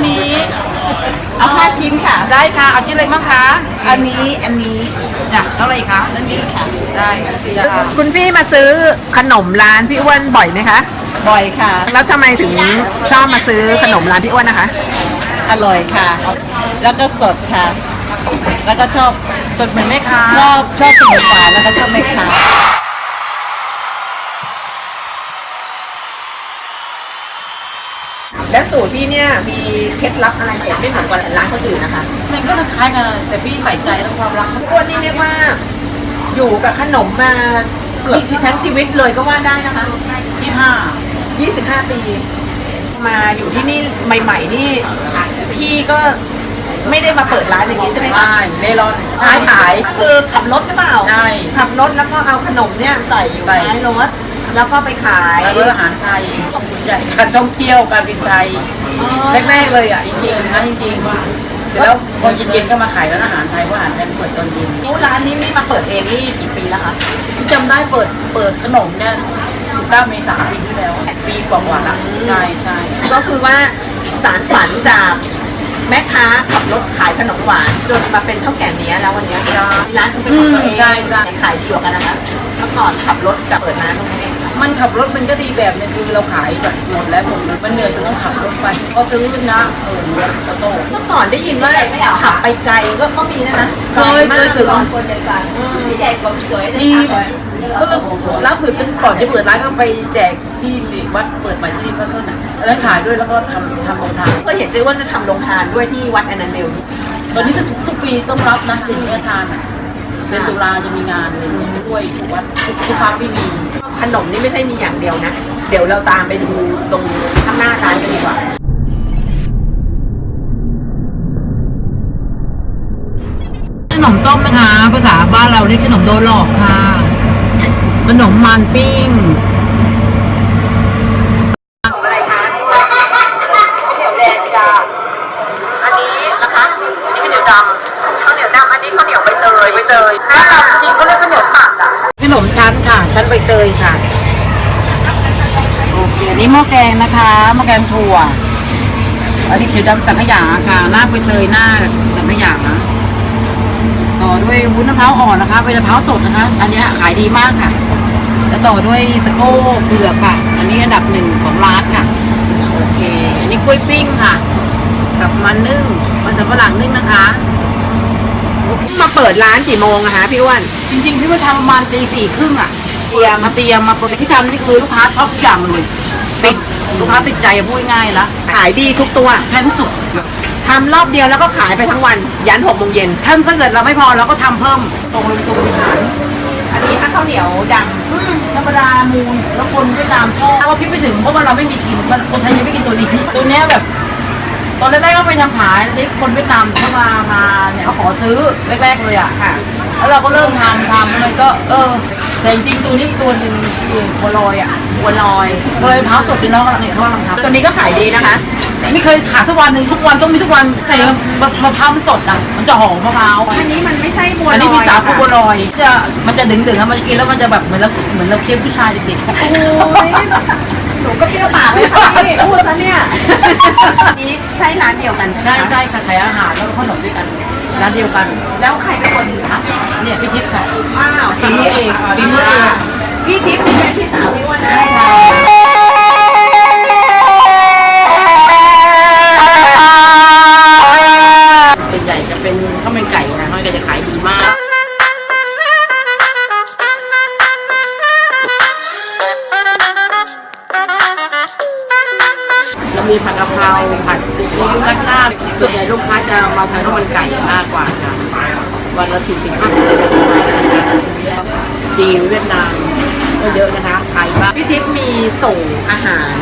นนี้เอาห้าชิ้นค่ะ ได้ค่ะ เอาชิ้นอะไรบ้างคะ อันนี้อันนี้จ้ะเท่าไหร่คะนั่นนี่ค่ะ ได้จ้ะคุณพี่มาซื้อขนมร้านพี่อ้วนบ่อยไหมคะ บ่อยค่ะ แล้วทำไมถึงชอบมาซื้อขนมร้านพี่อ้วนนะคะ อร่อยค่ะ แล้วก็สดค่ะ แล้วก็ชอบสดเหมือนแม่ค้าชอบชอบขนมหวานแล้วก็ชอบแม่ค้า และสูตรพี่เนี่ยมีเคล็ดลับอะไรเด็ดไม่เหมือนกับร้านคนอื่นนะคะมันก็คล้ายกันแต่พี่ใส่ใจและความรักพี่อ้วนนี่เรียกว่า อยู่กับขนมมาเกือบชีทั้งชีวิตเลยก็ว่าได้นะคะยี่ห้า25ปี มาอยู่ที่นี่ใหม่ ๆ นี่ พี่ก็ไม่ได้มาเปิดร้านอย่างนี้ใช่ไหมคะใช่เล่ร่อนขายขายก็คือขับรถหรือเปล่า ใช่ ขับรถแล้วก็เอาขนมเนี่ยใส่อยู่ใส่ท้ายรถ แล้วก็ไปขายแล้วก็อาหารไทยสนใจการท่องเที่ยวการบินไทยแรกๆเลยอะจริงๆนะจริงๆเสร็จแล้วพอเย็นๆก็มาขายร้านอาหารไทยเพราะอาหารไทยมันเปิดตอนเย็นแล้วร้านนี้นี่มาเปิดเองนี่กี่ปีแล้วคะที่จำได้เปิดเปิดขนมเนี่ย19เมษายนปีที่แล้วปีกว่าๆละใช่ใช่ก็คือว่าสารฝันจากแม่ค้าขับรถขายขนมหวานจนมาเป็นเท่าแก่เนี้ยแล้ววันเนี้ยมีร้านเป็นของตัวเองใช่ใช่ขายดีกว่ากันนะคะเมื่อก่อนขับรถกับเปิดร้านตรงนี้เองค่ะ มันขับรถมันก็ดีแบบนึงคือเราขายแบบหมดแล้วหมดเลยมันเหนื่อยจะต้องขับรถไปพอซื้อนะเออรถออโต้เมื่อก่อนได้ยินว่าขับไปไกลก็ก็มีนะนะเคยเคยถึงคนเดียวกันมีก็ล่าสุดก็ก่อนจะเปิดร้านก็ไปแจกที่วัดเปิดใหม่ที่นิวคาสเซิลอะแล้วขายด้วยแล้วก็ทำทำโรงทานก็เห็นเจ๊ว่าจะทำโรงทานด้วยที่วัดแอนนันเดลตอนนี้ทุกทุกปีต้องรับนะสิ่งแม่ทานอะเดือนตุลาจะมีงานอะไรอย่างเงี้ยด้วยทุกวัดทุกทุกพักที่มี ขนมนี่ไม่ใช่มีอย่างเดียวนะ เดี๋ยวเราตามไปดูตรงข้างหน้าร้านกันดีกว่าขนมต้มนะคะ ภาษาบ้านเราเรียกขนมโดนหลอกค่ะ ขนมมันปิ้ง นนี้หม้อแกงนะคะหม้อแกงถั่ว อันนี้คือดำสังขยาค่ะหน้าใบเตยหน้าสังขยาต่อด้วยวุ้นมะพร้าวอ่อนนะคะเป็นมะพร้าวสดนะคะ อันเนี้ยขายดีมากค่ะ แล้วต่อด้วยตะโก้เผือกค่ะ อันนี้อันดับหนึ่งของร้านค่ะโอเค อันนี้กล้วยปิ้งค่ะ กับมันนึ่งมันสำปะหลังนึ่งนะคะมาเปิดร้านกี่โมงอะคะพี่อ้วนจริงๆพี่ว่าทำประมาณตีสี่ครึ่งอะเตรียมมาเตรียมมาโปรที่ทำนี่คือลูกค้าชอบทุกอย่างเลย ติดลูกค้าติดใจอะพูดง่ายๆละขายดีทุกตัวใช้ทุกจุดทำรอบเดียวแล้วก็ขายไปทั้งวัน ยันหกโมงเย็นถ้าถ้าเกิดเราไม่พอเราก็ทำเพิ่มตรงลงตรงขายอันนี้ถ้าข้าวเหนียวดธรรมดามูลแล้วคนเวียดนามชอบว่าคิดไปถึงเพราะว่าเราไม่มีกินมันคนไทยยังไม่กินตัวนี้ตัวเนี้ยแบบตอนแรกๆก็ไปทำขายที่คนเวียดนามเข้ามามาเนี่ยเขาขอซื้อแรกๆเลยอะค่ะ แล้วเราก็เริ่มทำทำมันก็เออ แต่จริงๆตัวนี้ตัวหนึ่งคือบัวลอยอะำบัวลอยบัวลอยมะพร้าวสดเป็นน้องกำลังเนี่ยเขากำลังทำตัวนี้ก็ขายดีนะคะ ไม่เคยขาดสักวันหนึ่งทุกวันต้องมีทุกวันใส่มะมะพร้าวมันสดอะมันจะหอมมะพร้าวอันนี้มันไม่ใช่บัวลอยอันนี้มีสาวค่ะบัวลอยจะมันจะดึงดึงๆแล้วมันจะกินแล้วมันจะแบบเหมือนเราเหมือนเราเคี้ยวผู้ชายเด็กๆโอ้ยหนูก็เปรี้ยวปากเลยค่ะพี่พูดซะเนี่ยอันนี้ใช่ร้านเดียวกันใช่ไหมใช่คะ ใช่ค่ะขายอาหารแล้วก็ขนมด้วยกัน ร้านเดียวกัน แล้วใครเป็นคนทำเนี่ยพี่ทิพย์ค่ะอ้าวฝีมือเองฝีมือเองพี่ทิพย์เป็นพี่สาวพี่อ้วนนะ มีผัดกะเพราผัดซีอิ๊วราดหน้าส่วนใหญ่ลูกค้าจะมาทานข้าวมันไก่มากกว่าค่ะวันละสี่สิบห้าสิบจีนเวียดนามก็เยอะนะคะขายบ้างพี่ทิพย์มีส่งอาหาร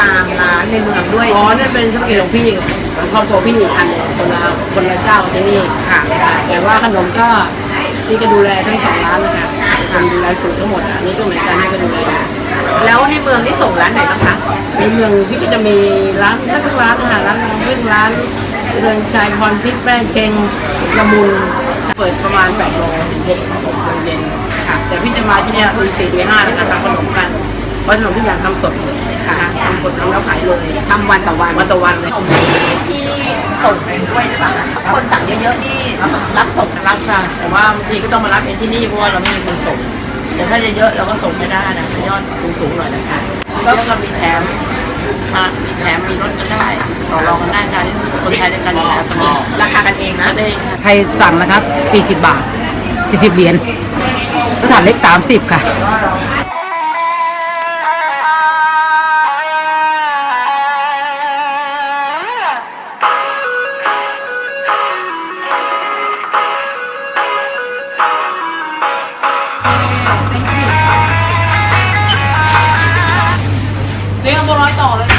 ตามร้านในเมืองด้วยอ๋อใช่ไหมนั่นเป็นธุรกิจของพี่ของครอบครัวพี่อีกอันหนึ่งคนละคนละเจ้าที่นี่ค่ะ แต่ว่าขนมก็พี่ก็ดูแลทั้งสองร้านเลยค่ะคนดูแลสูตรทั้งหมดอันนี้ก็เหมือนกันให้ก็ดูแล แล้วในเมืองนี่ส่งร้านไหนบ้างคะในเมืองพี่ก็จะมีร้านทุกร้านอาหารร้านน้ำพึ่งร้านเรือนชายพรพริกแป้งเชงละมุนเปิดประมาณ8โมงถึง6โมงเย็นค่ะ แต่พี่จะมาที่เนี่ยตีสี่ตีห้าเลยนะคะขนมกันเพราะขนมพี่อยากทำสดเลยค่ะทำสดทำแล้วขายเลยทำวันต่อวันวันต่อวันเลยส่งที่พี่ส่งเองด้วยหรือเปล่าคะคนสั่งเยอะๆนี่รับส่งรับค่ะแต่ว่าบางทีก็ต้องมารับเองที่นี่เพราะว่าเราไม่มีคนส่ง แต่ถ้าเยอะๆเราก็ส่งไม่ได้นะยอดสูงๆหน่อยนะคะแล้วก็มีแถมอะมีแถมมีลดกันได้ต่อรองกันได้ค่ะนี่คนไทยด้วยกันอยู่แล้วเสมอราคากันเองนะได้ใครสั่งนะครับ 40 บาท40เหรียญภาษาเล็ก30 ค่ะ เรียกบัวร้อยต่อเลย